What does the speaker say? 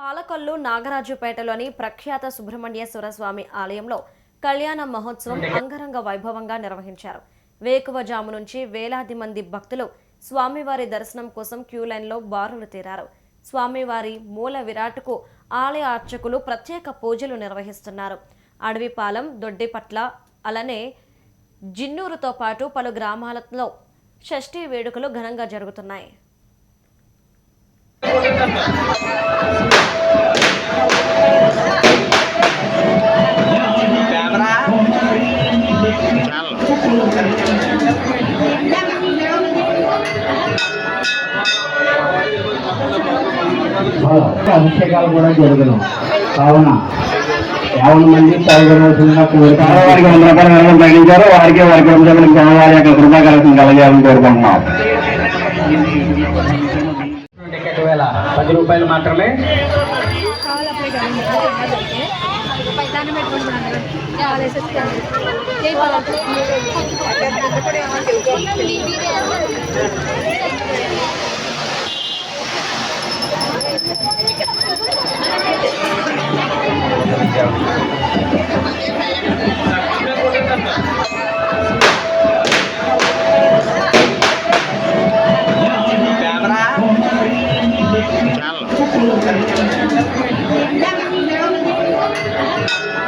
పాలకొల్లు నాగరాజుపేటలోని ప్రఖ్యాత సుబ్రహ్మణ్యేశ్వర స్వామి ఆలయంలో కళ్యాణ మహోత్సవం అంగరంగ వైభవంగా నిర్వహించారు. వేకువజాము నుంచి వేలాది మంది భక్తులు స్వామివారి దర్శనం కోసం క్యూ లైన్లో బారులు తీరారు. స్వామివారి మూల విరాట్కు ఆలయ అర్చకులు ప్రత్యేక పూజలు నిర్వహిస్తున్నారు. అడవిపాలెం దొడ్డిపట్ల అలానే జిన్నూరుతో పాటు పలు గ్రామాలలో షష్ఠీ వేడుకలు ఘనంగా జరుగుతున్నాయి. అభిషేకాలు కూడా జరుగును. కావున యావన మంది పాల్గొనవలసిందిగా కోరుతారు వారికి వంద రూపాయలు విరాళం ప్రకటించారు వారికి వారి కుటుంబ స్వామివారి యొక్క కృపా కలసం కలగాలని కోరుకుంటున్నాం. టికెట్ వేల పది రూపాయలు మాత్రమే. దాన్ని పెట్టుకుంటున్నాను